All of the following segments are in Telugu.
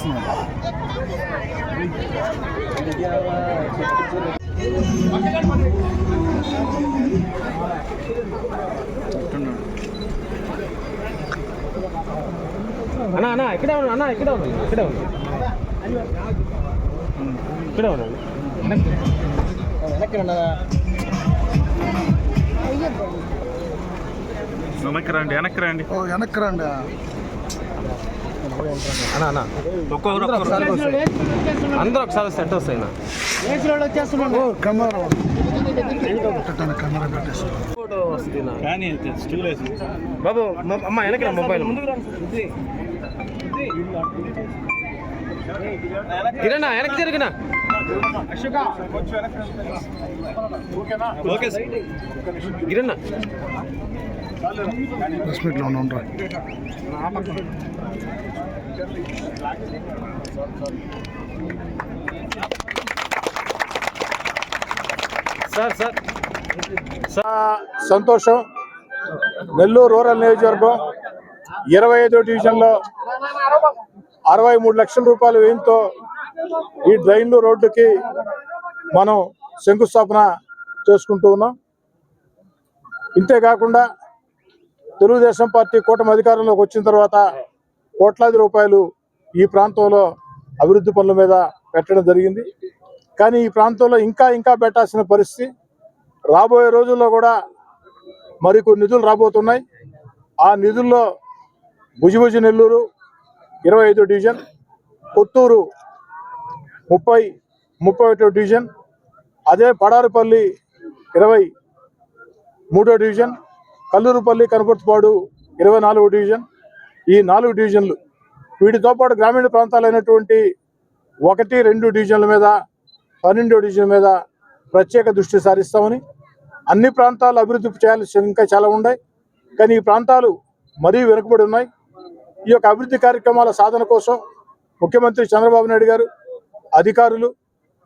классно. Ana, ana, ikut aku, ana, ikut aku, anak keranda. Oh, anak keran. అన్న అన్న. ఒక్కొక్కరు అందరూ ఒకసారి సెట్ వస్తాయి బాబు అమ్మ వెనక్కి రా మొబైల్ కిరణ్ వెనక్కి తిరిగినా? ఓకే కిరణ్ ప్రెస్ మీట్లో ఉండరా సార్ సార్. సంతోషం. నెల్లూరు రూరల్ నియోజకవర్గం ఇరవై ఐదో డివిజన్లో అరవై మూడు లక్షల రూపాయల వ్యయంతో ఈ డ్రైన్లు రోడ్డుకి మనం శంకుస్థాపన చేసుకుంటూ ఉన్నాం. ఇంతేకాకుండా తెలుగుదేశం పార్టీ కూటమి అధికారంలోకి వచ్చిన తర్వాత కోట్లాది రూపాయలు ఈ ప్రాంతంలో అభివృద్ధి పనుల మీద పెట్టడం జరిగింది. కానీ ఈ ప్రాంతంలో ఇంకా ఇంకా పెట్టాల్సిన పరిస్థితి రాబోయే రోజుల్లో కూడా మరికొన్ని నిధులు రాబోతున్నాయి. ఆ నిధుల్లో భుజిభుజి నెల్లూరు ఇరవై ఐదో డివిజన్ కొత్తూరు ముప్పై ముప్పై ఒకటో డివిజన్ అదే పడారుపల్లి ఇరవై మూడో డివిజన్ కల్లూరుపల్లి కనపర్తిపాడు ఇరవై నాలుగు డివిజన్. ఈ నాలుగు డివిజన్లు వీటితో పాటు గ్రామీణ ప్రాంతాలైనటువంటి ఒకటి రెండు డివిజన్ల మీద పన్నెండో డివిజన్ మీద ప్రత్యేక దృష్టి సారిస్తామని అన్ని ప్రాంతాలు అభివృద్ధి చేయాల్సి ఇంకా చాలా ఉన్నాయి. కానీ ఈ ప్రాంతాలు మరీ వెనుకబడి ఉన్నాయి. ఈ యొక్క అభివృద్ధి కార్యక్రమాల సాధన కోసం ముఖ్యమంత్రి చంద్రబాబు నాయుడు గారు అధికారులు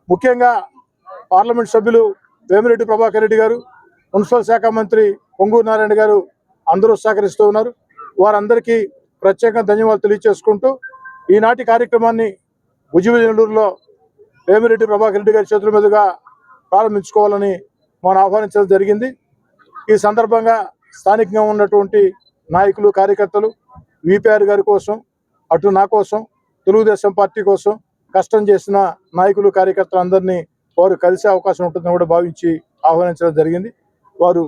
ముఖ్యంగా పార్లమెంట్ సభ్యులు వేమిరెడ్డి ప్రభాకర్ రెడ్డి గారు మున్సిపల్ శాఖ మంత్రి పొంగూరు నారాయణ గారు అందరూ సహకరిస్తూ ఉన్నారు. వారందరికీ ప్రత్యేకంగా ధన్యవాదాలు తెలియజేసుకుంటూ ఈనాటి కార్యక్రమాన్ని భుజవిజనలూరులో వేమిరెడ్డి ప్రభాకర్ రెడ్డి గారి చేతుల మీదుగా ప్రారంభించుకోవాలని మనం ఆహ్వానించడం జరిగింది. ఈ సందర్భంగా స్థానికంగా ఉన్నటువంటి నాయకులు కార్యకర్తలు విపిఆర్ గారి కోసం అటు నా కోసం తెలుగుదేశం పార్టీ కోసం కష్టం చేసిన నాయకులు కార్యకర్తలు అందరినీ వారు కలిసే అవకాశం ఉంటుందని కూడా భావించి ఆహ్వానించడం జరిగింది. వారు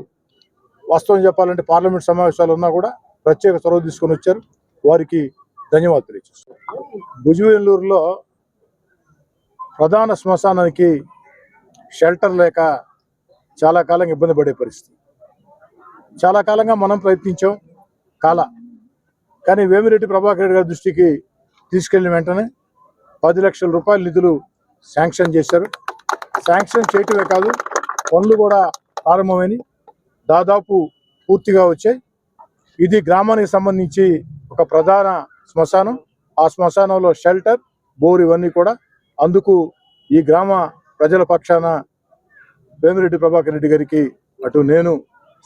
వాస్తవం చెప్పాలంటే పార్లమెంట్ సమావేశాలు ఉన్నా కూడా ప్రత్యేక చొరవ తీసుకొని వచ్చారు. వారికి ధన్యవాదాలు తెలియజేస్తాను భుజవేలూరులో ప్రధాన శ్మశానానికి షెల్టర్ లేక చాలా కాలంగా ఇబ్బంది పడే పరిస్థితి. చాలా కాలంగా మనం ప్రయత్నించాం కాల. కానీ వేమిరెడ్డి ప్రభాకర్ రెడ్డి గారి దృష్టికి తీసుకెళ్ళిన వెంటనే పది లక్షల రూపాయల నిధులు శాంక్షన్ చేశారు. శాంక్షన్ చేయటమే కాదు పనులు కూడా ప్రారంభమైనవి దాదాపు పూర్తిగా వచ్చాయి. ఇది గ్రామానికి సంబంధించి ఒక ప్రధాన శ్మశానం. ఆ శ్మశానంలో షెల్టర్ బోర్ ఇవన్నీ కూడా. అందుకు ఈ గ్రామ ప్రజల పక్షాన వేమిరెడ్డి ప్రభాకర్ రెడ్డి గారికి అటు నేను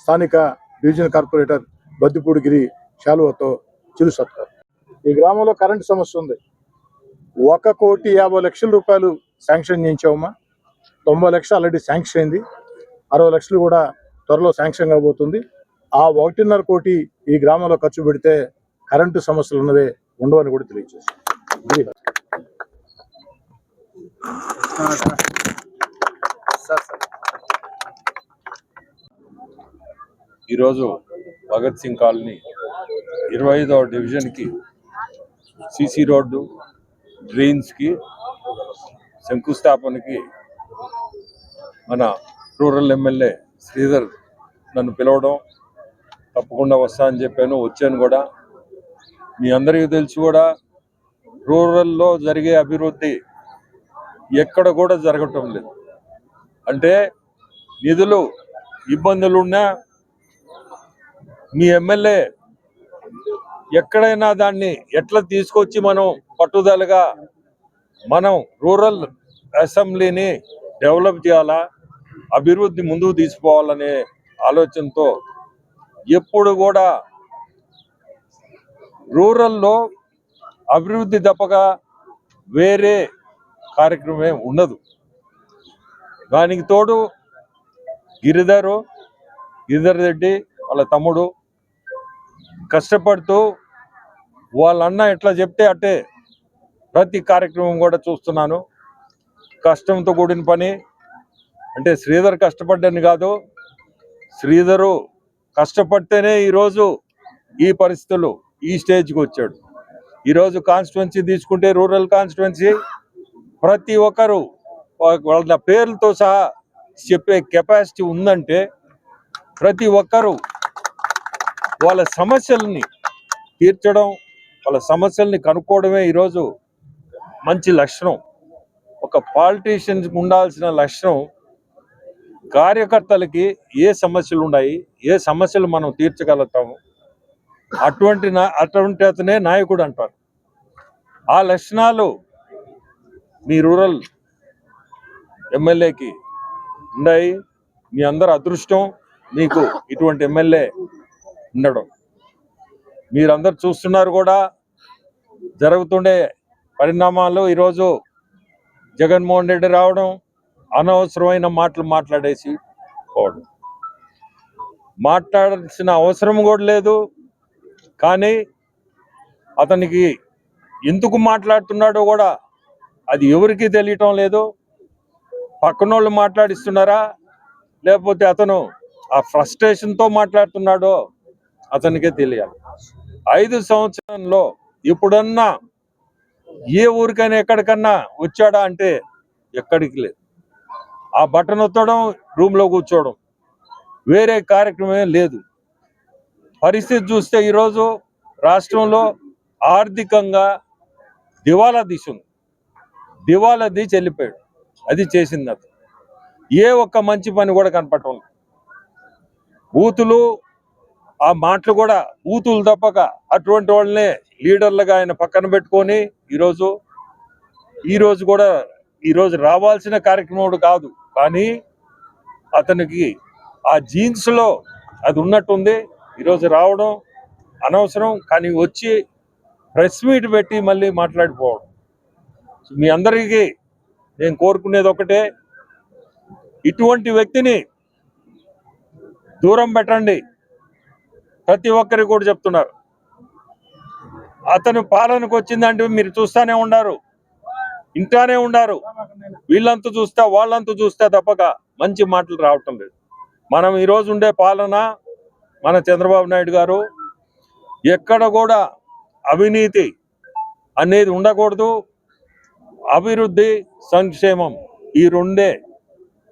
స్థానిక డివిజన్ కార్పొరేటర్ బద్దిపూడిగిరి శాలువతో చిరు ఈ గ్రామంలో కరెంటు సమస్య ఉంది. ఒక కోటి యాభై లక్షల రూపాయలు శాంక్షన్ చేయించామమ్మా. తొంభై లక్షలు ఆల్రెడీ శాంక్షన్ అయింది. అరవై లక్షలు కూడా త్వరలో శాంక్షన్ కాబోతుంది. ఆ ఒకటిన్నర కోటి ఈ గ్రామంలో ఖర్చు పెడితే కరెంటు సమస్యలు ఉన్నవే ఉండవని కూడా తెలియజేస్తుంది ఈరోజు భగత్ సింగ్ కాలనీ ఇరవై ఐదవ డివిజన్కి సిసి రోడ్డు డ్రైన్స్కి శంకుస్థాపనకి మన రూరల్ ఎమ్మెల్యే శ్రీధర్ నన్ను పిలవడం తప్పకుండా వస్తా అని చెప్పాను వచ్చాను కూడా. మీ అందరికీ తెలిసి కూడా రూరల్లో జరిగే అభివృద్ధి ఎక్కడ కూడా జరగటం లేదు. అంటే నిధులు ఇబ్బందులు ఉన్నా మీ ఎమ్మెల్యే ఎక్కడైనా దాన్ని ఎట్లా తీసుకొచ్చి మనం పట్టుదలగా మనం రూరల్ అసెంబ్లీని డెవలప్ చేయాలా అభివృద్ధి ముందుకు తీసుకోవాలనే ఆలోచనతో ఎప్పుడు కూడా రూరల్లో అభివృద్ధి తప్పగా వేరే కార్యక్రమం ఉండదు. దానికి తోడు గిరిధరు గిరిధర్ రెడ్డి వాళ్ళ తమ్ముడు కష్టపడుతూ వాళ్ళ అన్న ఎట్లా చెప్తే అట్టే ప్రతి కార్యక్రమం కూడా చూస్తున్నాను. కష్టంతో కూడిన పని. అంటే శ్రీధర్ కష్టపడ్డని కాదు శ్రీధరు కష్టపడితేనే ఈరోజు ఈ పరిస్థితులు ఈ స్టేజ్కి వచ్చాడు. ఈరోజు కాన్స్టిట్యున్సీ తీసుకుంటే రూరల్ కాన్స్టిట్యున్సీ ప్రతి ఒక్కరు వాళ్ళ పేర్లతో సహా చెప్పే కెపాసిటీ ఉందంటే ప్రతి ఒక్కరూ వాళ్ళ సమస్యల్ని తీర్చడం వాళ్ళ సమస్యల్ని కనుక్కోవడమే ఈరోజు మంచి లక్షణం. ఒక పాలిటీషియన్స్ ఉండాల్సిన లక్షణం కార్యకర్తలకి ఏ సమస్యలు ఉన్నాయి ఏ సమస్యలు మనం తీర్చగలుగుతాము అటువంటి అటువంటి అతనే నాయకుడు అంటారు. ఆ లక్షణాలు మీ రూరల్ ఎమ్మెల్యేకి ఉన్నాయి మీ అందరు అదృష్టం మీకు ఇటువంటి ఎమ్మెల్యే ఉండడం. మీరందరు చూస్తున్నారు కూడా జరుగుతుండే పరిణామాలు ఈరోజు జగన్మోహన్ రెడ్డి రావడం అనవసరమైన మాటలు మాట్లాడేసి పోవడం. మాట్లాడాల్సిన అవసరం కూడా లేదు. కానీ అతనికి ఎందుకు మాట్లాడుతున్నాడో కూడా అది ఎవరికి తెలియటం లేదు. పక్కనోళ్ళు మాట్లాడిస్తున్నారా? లేకపోతే అతను ఆ ఫ్రస్ట్రేషన్తో మాట్లాడుతున్నాడో అతనికే తెలియాలి. ఐదు సంవత్సరంలో ఇప్పుడన్నా ఏ ఊరికైనా ఎక్కడికన్నా వచ్చాడా అంటే ఎక్కడికి లేదు. ఆ బటన్ ఒత్తడం రూమ్లో కూర్చోవడం. వేరే కార్యక్రమం లేదు. పరిస్థితి చూస్తే ఈరోజు రాష్ట్రంలో ఆర్థికంగా దివాలా తీసింది దివాలా తీసి వెళ్ళిపోయాడు. అది చేసింది అతను ఏ ఒక్క మంచి పని కూడా కనపడటం బూతులు ఆ మాటలు కూడా బూతులు తప్పక అటువంటి వాళ్ళనే లీడర్లుగా ఆయన పక్కన పెట్టుకొని ఈరోజు ఈరోజు కూడా ఈరోజు రావాల్సిన కార్యక్రమం కాదు. కానీ అతనికి ఆ జీన్స్లో అది ఉన్నట్టుంది. ఈరోజు రావడం అనవసరం కానీ వచ్చి ప్రెస్ మీట్ పెట్టి మళ్ళీ మాట్లాడిపోవడం. మీ అందరికీ నేను కోరుకునేది ఒకటే ఇటువంటి వ్యక్తిని దూరం పెట్టండి. ప్రతి ఒక్కరికి కూడా చెప్తున్నారు. అతను పాలనకు వచ్చిందంటే మీరు చూస్తానే ఉన్నారు. ఇంటానే ఉన్నారు వీళ్ళంతా చూస్తే వాళ్ళంతా చూస్తే తప్పక మంచి మాటలు రావటం లేదు. మనం ఈరోజు ఉండే పాలన మన చంద్రబాబు నాయుడు గారు ఎక్కడ కూడా అవినీతి అనేది ఉండకూడదు. అభివృద్ధి సంక్షేమం ఈ రెండే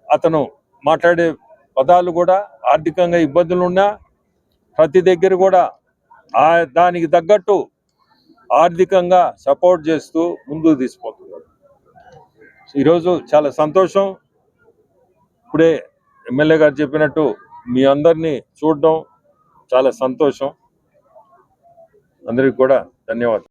అతను మాట్లాడే పదాలు కూడా ఆర్థికంగా ఇబ్బందులు ఉన్నా ప్రతి దగ్గర కూడా ఆ దానికి తగ్గట్టు ఆర్థికంగా సపోర్ట్ చేస్తూ ముందుకు తీసుకుపోతున్నారు. ఈరోజు చాలా సంతోషం. ఇప్పుడే ఎమ్మెల్యే గారు చెప్పినట్టు మీ అందరినీ చూడడం చాలా సంతోషం. అందరికి కూడా ధన్యవాదాలు.